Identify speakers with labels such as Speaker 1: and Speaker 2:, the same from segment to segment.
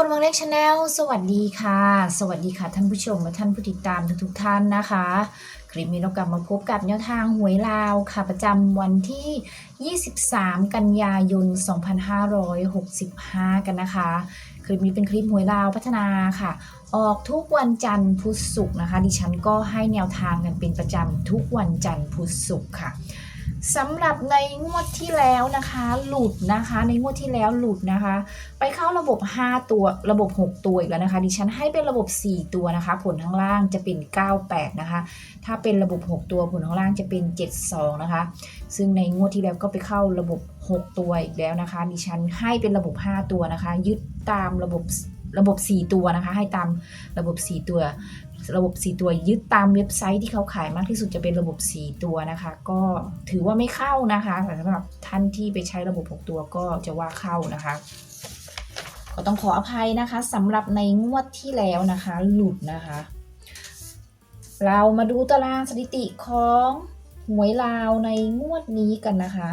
Speaker 1: คนวางเล็กชาแนลสวัสดีค่ะ สวัสดีค่ะท่านผู้ชมและท่านผู้ติดตามทุกๆท่านนะคะ คลิปนี้เรากลับมาพบกับแนวทางหวยลาวค่ะ ประจำวันที่ 23 กันยายน 2565 กันนะคะ คลิปนี้เป็นคลิปหวยลาวพัฒนาค่ะ ออกทุกวันจันทร์พุธศุกร์นะคะ ดิฉันก็ให้แนวทางกันเป็นประจำทุกวันจันทร์พุธศุกร์ค่ะ สำหรับในงวดที่แล้วนะคะ หลุดนะคะ ในงวดที่แล้วหลุดนะคะ ไปเข้าระบบ 5 ตัวระบบ 6 ตัวอีกแล้วนะคะ ดิฉันให้เป็นระบบ 4 ตัวนะคะ ผลข้างล่างจะเป็น 98 นะคะ ถ้าเป็นระบบ 6 ตัวผลข้างล่างจะเป็น 72 นะคะ ซึ่งในงวดที่แล้วก็ไปเข้าระบบ 6 ตัวอีกแล้วนะคะ ดิฉันให้เป็นระบบ 5 ตัวนะคะ ยึดตามระบบ ระบบ 4 ตัวนะคะ ให้ตามระบบ 4 ตัว ระบบ 4 ตัวยึดตามเว็บไซต์ที่เขาขายมากที่สุดจะเป็นระบบ 4 ตัวนะคะ ก็ถือว่าไม่เข้านะคะแต่สำหรับท่านที่ไปใช้ระบบ 6 ตัวก็จะว่าเข้านะคะก็ต้องขออภัยนะคะสำหรับในงวดที่แล้วนะคะ หลุดนะคะ เรามาดูตารางสถิติของหวยลาวในงวดนี้กันนะคะ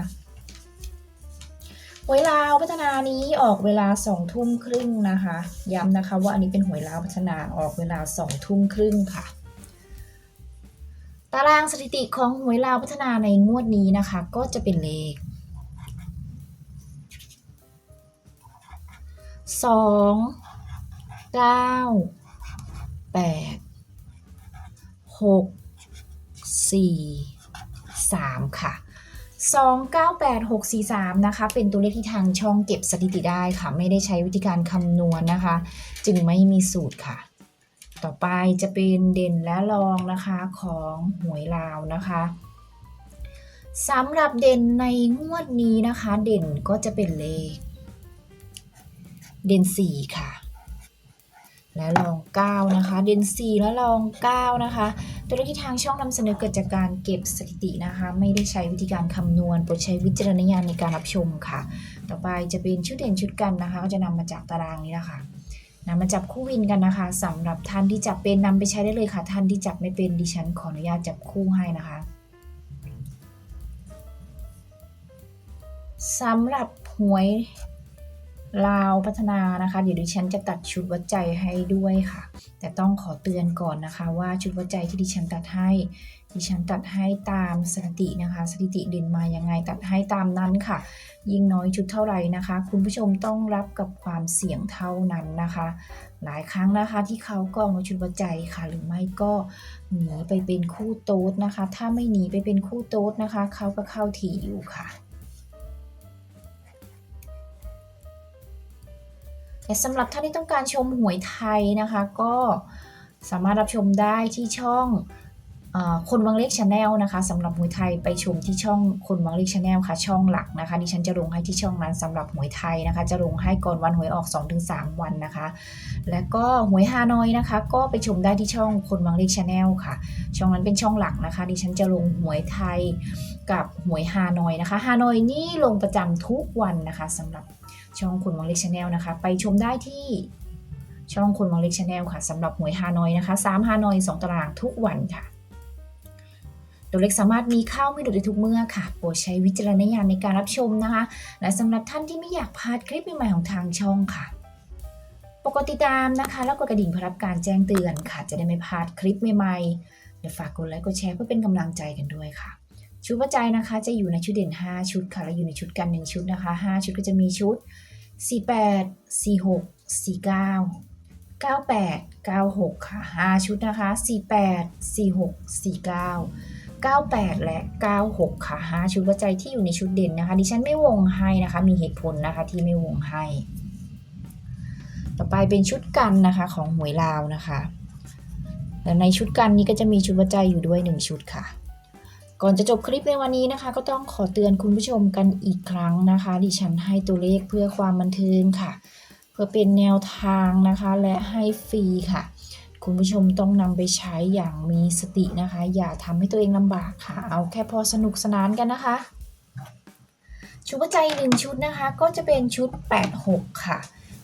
Speaker 1: หวยลาวพัฒนานี้ออกเวลาสองทุ่มครึ่งนะคะ ย้ำนะคะว่าอันนี้เป็นหวยลาวพัฒนาออกเวลาสองทุ่มครึ่งค่ะ ตารางสถิติของหวยลาวพัฒนาในงวดนี้นะคะ ก็จะเป็นเลขสองเก้าแปดหกสี่สามค่ะ สองเก้าแปดหกสี่สามนะคะ เป็นตัวเลขที่ทางช่องเก็บสถิติได้ค่ะ ไม่ได้ใช้วิธีการคำนวณนะคะ จึงไม่มีสูตรค่ะ ต่อไปจะเป็นเด่นและรองนะคะของหวยลาวนะคะสำหรับเด่นในงวดนี้นะคะ เด่นก็จะเป็นเลข เด่น 4 ค่ะ และลอง9นะคะเด่น4และลอง9นะคะตัวเลขที่ทางช่องนำเสนอเกิดจากการเก็บสถิตินะคะ ไม่ได้ใช้วิธีการคำนวณโปรดใช้วิจารณญาณในการรับชมค่ะ ต่อไปจะเป็นชุดเด่นชุดกันนะคะ ก็จะนำมาจากตารางนี้นะคะนำมาจับคู่วินกันนะคะสำหรับท่านที่จับเป็นนำไปใช้ได้เลยค่ะ ท่านที่จับไม่เป็นดิฉันขออนุญาตจับคู่ให้นะคะสำหรับหวย ลาวพัฒนานะคะเดี๋ยวดิฉันจะตัดชุดวัดใจให้ด้วยค่ะ แต่ต้องขอเตือนก่อนนะคะ ว่าชุดวัดใจที่ดิฉันตัดให้ ดิฉันตัดให้ตามสถิตินะคะ สถิติเด่นมายังไงตัดให้ตามนั้นค่ะ ยิ่งน้อยชุดเท่าไหร่นะคะ คุณผู้ชมต้องรับกับความเสี่ยงเท่านั้นนะคะ หลายครั้งนะคะที่เขาก็เอามาชุดวัดใจค่ะ หรือไม่ก็หนีไปเป็นคู่โต๊ดนะคะ ถ้าไม่หนีไปเป็นคู่โต๊ดนะคะ เขาก็เข้าทีอยู่ค่ะ สำหรับท่านที่ต้องการชมหวยไทยนะคะ ก็สามารถรับชมได้ที่ช่อง คนวังเล็กชาแนลนะคะสำหรับหวยไทยไปชมที่ช่องคนวังเล็กชาแนลค่ะ ช่องหลักนะคะ ดิฉันจะลงให้ที่ช่องนั้นสำหรับหวยไทยนะคะ จะลงให้ก่อนวันหวยออก 2-3 วันนะคะ และก็หวยฮานอยนะคะ ก็ไปชมได้ที่ช่องคนวังเล็กชาแนลค่ะ ช่องนั้นเป็นช่องหลักนะคะ ดิฉันจะลงหวยไทยกับหวยฮานอยนะคะฮานอยนี่ลงประจำทุกวันนะคะสำหรับช่องคุณวังเล็กชาแนลนะคะ ไปชมได้ที่ช่องคุณวังเล็กชาแนลค่ะสำหรับหวยฮานอยนะคะ3ฮานอย2ตารางทุกวันค่ะ ตัวเลขสามารถมีข้าไม่หลุดได้ทุกเมื่อค่ะ โปรดใช้วิจารณญาณในการรับชมนะคะ และสำหรับท่านที่ไม่อยากพลาดคลิปใหม่ๆของทางช่องค่ะ ปกติดตามนะคะ แล้วกดกระดิ่งเพื่อรับการแจ้งเตือนค่ะ จะได้ไม่พลาดคลิปใหม่ๆเดี๋ยวฝากกดไลค์กดแชร์เพื่อเป็นกำลังใจกันด้วยค่ะชุดวัจจัยนะคะจะอยู่ในชุดเด่น 5 ชุดค่ะ และอยู่ในชุดกัน 1 ชุดนะคะ 5 ชุดก็จะมีชุด 48 46 49 98 96 ค่ะ 5 ชุดนะคะ 48 46 49 98 และ 96 ค่ะ 5 ชุดวัจจัยที่อยู่ในชุดเด่นนะคะ ดิฉันไม่วงให้นะคะ มีเหตุผลนะคะที่ไม่วงให้ ต่อไปเป็นชุดกันนะคะของหวยลาวนะคะ และในชุดกันนี้ก็จะมีชุดวัจัยอยู่ด้วย 1 ชุดค่ะ ก่อนจะจบคลิปในวันนี้นะคะ ก็ต้องขอเตือนคุณผู้ชมกันอีกครั้งนะคะ ดิฉันให้ตัวเลขเพื่อความบันเทิงค่ะ เพื่อเป็นแนวทางนะคะและให้ฟรีค่ะ คุณผู้ชมต้องนำไปใช้อย่างมีสตินะคะ อย่าทำให้ตัวเองลำบากค่ะ เอาแค่พอสนุกสนานกันนะคะ ชุดปัจจัยหนึ่งชุดนะคะ ก็จะเป็นชุด 86 ค่ะ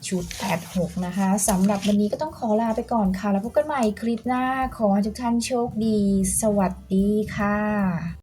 Speaker 1: ชุด 86 นะคะสำหรับวันนี้ก็ต้องขอลาไปก่อนค่ะ แล้วพบกันใหม่คลิปหน้าขอให้ทุกท่านโชคดี สวัสดีค่ะ